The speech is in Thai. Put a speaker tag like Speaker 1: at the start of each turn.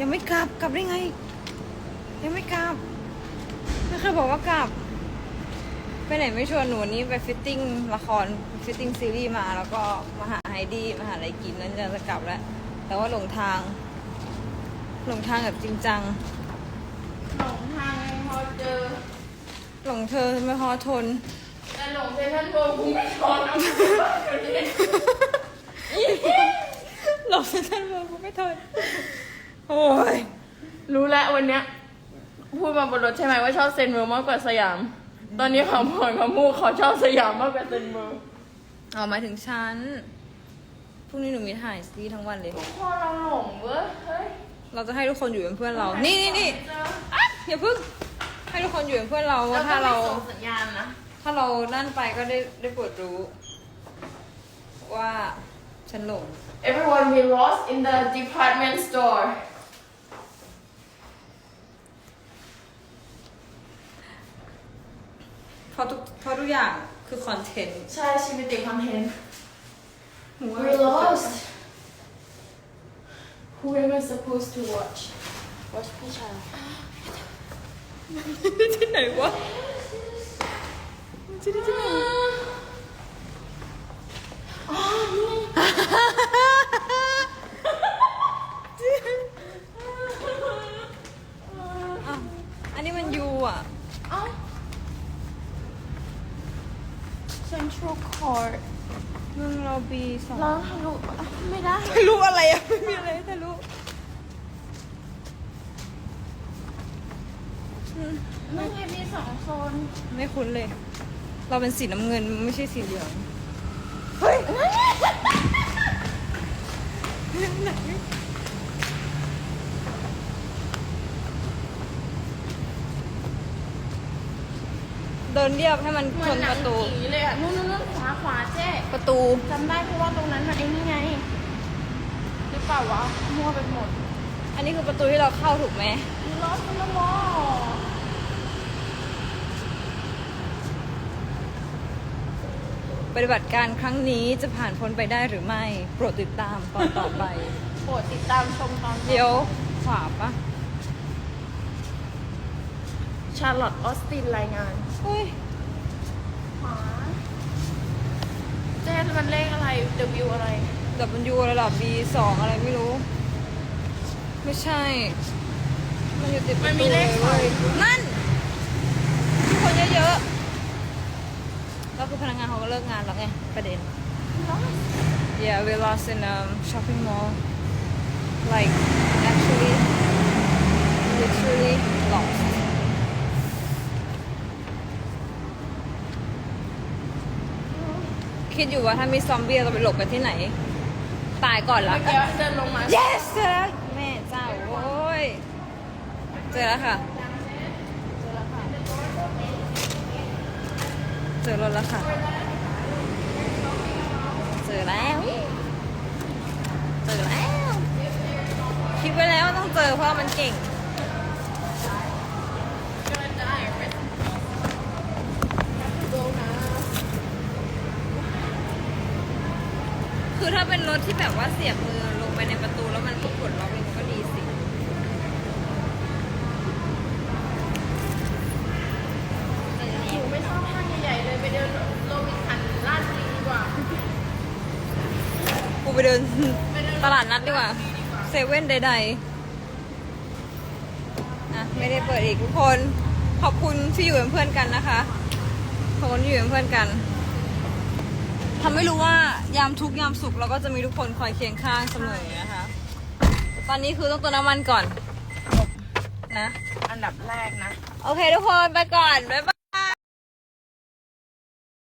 Speaker 1: ยังไม่กลับกลับได้ไง ยังไม่กลับไม่เคยบอกว่ากลับ ไปไหนไม่ชวนหนูวันนี้ไปฟิตติ้งละครฟิตติ้งซีรีส์มา แล้วก็มาหาไฮดี้มาหาอะไรกินแล้วจะจะกลับแล้วแต่ว่าหลงทาง หลงทางแบบจริงจัง
Speaker 2: หลงทางยังพอเจอ
Speaker 1: หลงเธอไม่พอทน
Speaker 2: แต่หลงเซนทรัลโบกูไม่ชนเอา
Speaker 1: หลงเซ็นทรัลเวิลด์กูไม่ทน โอ้ย
Speaker 2: รู้แล้ววันเนี้ย พูดมาบนรถใช่ไหมว่าชอบเซนเวิร์มากกว่าสยาม ตอนนี้เขาพอนเขามูกเขาชอบสยามมากกว่าเซนเวิร์
Speaker 1: เอาหมายถึงฉันพรุ่งนี้หนูมีถ่ายซีรีส์ทั้งวันเลย
Speaker 2: พอเราหลงเว้ยเฮ้ย
Speaker 1: เราจะให้ทุกคนอยู่เป็นเพื่อนเรา นี่นี่นี่อะอย่าเพิ่งให้ทุกคนอยู่เป็นเพื่อนเราว่าถ้าเรา
Speaker 2: ส่งสัญญาณนะ
Speaker 1: ถ้าเรานั่นไปก็ได้ได้โปรดรู้ ว่าฉันหลง
Speaker 2: Everyone we lost in the department store
Speaker 1: เพ ราะทุกเพราะทุกอย่างคือคอนเทนต์
Speaker 2: ใช่ชีวิตติดคอนเทนต์
Speaker 1: หัว
Speaker 2: We lost Who am I supposed to watch Watch พี่ชาย
Speaker 1: ที่ไหนวะมันจะได้ที่ไหนวะ
Speaker 2: อ๋อนี่ไง
Speaker 1: อ้าวอันนี้มันยูอะ
Speaker 2: เอ้า Central Court
Speaker 1: มึงเราบีสอง
Speaker 2: เราทะลุอะไม่ได้
Speaker 1: ไม่รู้อะไรอะไม่มีอะไรแต่รู้
Speaker 2: ไม่ไงมีสองโซน
Speaker 1: ไม่คุ้นเลย เราเป็นสีน้ำเงินไม่ใช่สีเหลือง
Speaker 2: เฮ้ย
Speaker 1: เดินเรียบให้มัน
Speaker 2: เหมื
Speaker 1: ช
Speaker 2: อน
Speaker 1: น
Speaker 2: หนั
Speaker 1: ป
Speaker 2: ง
Speaker 1: ระตู
Speaker 2: ผีเลยอะนู่นนู่นนู่นขวาขวาเจ๊
Speaker 1: ประตู
Speaker 2: จำได้เพราะว่าตรงนั้นมันไอ้นี่ไงหรือเปล่าวะมั่วไปหมด
Speaker 1: อันนี้คือประตูที่เราเข้าถูกไหม
Speaker 2: มีรถมันละมอ
Speaker 1: ปฏิบัติการครั้งนี้จะผ่านพ้นไปได้หรือไม่ โปรดติดตามตอนต่อไป
Speaker 2: โปรดติดตามชมตอน
Speaker 1: เดี๋ยวขวาปะ
Speaker 2: ชาร์ลอตออสตินรายงาน
Speaker 1: เฮ้ย
Speaker 2: ขวา เจ๊มันเลขอะไร W อะไร
Speaker 1: ดับมันยูระดับ B สองอะไรไม่รู้ ไม่ใช่ มันอยู่ติดประตู
Speaker 2: มันมีเลขสอง
Speaker 1: ยนั่นมีคนเยอะๆแล้วคือพนักงานเขาก็เลิกงานแล้วไงประเด็น Yeah, we lost in a shopping mall. Like, actually, literally lost. คิดอยู่ว่าถ้ามีซอมบี้เราไปหลบกันที่ไหน ตายก่อนละ
Speaker 2: เมื่อกี้เดินลงมา
Speaker 1: yes เจอแล้วแม่เจ้าโอ้ยเจอแล้วค่ะ เจอรถแล้วค่ะ เจอแล้ว เจอแล้ว คิดไว้แล้วว่าต้องเจอเพราะว่ามันเก่ง ถ้าเป็นรถที่แบบว่าเสียบมือลงไปในประตูแล้วมันก็กดล็อกเลยมันก็ดีสิ
Speaker 2: หนูไม่ชอบห้างใหญ่ๆเลยไปเดินโรบินสันลาดบุรีดีกว่า
Speaker 1: กูไปเดินตลาดนัดดีกว่า เซเว่นใดๆอะไม่ได้เปิดอีกทุกคน ขอบคุณที่อยู่เป็นเพื่อนกันนะคะขอบคุณที่อยู่เป็นเพื่อนกัน ทำให้รู้ว่ายามทุกข์ยามสุขเราก็จะมีทุกคนคอยเคียงข้างเสมอนะคะ ตอนนี้คือต้องเติมน้ำมันก่อนนะ
Speaker 2: อันดับแรกนะ
Speaker 1: โอเคทุกคนไปก่อน บ๊ายบาย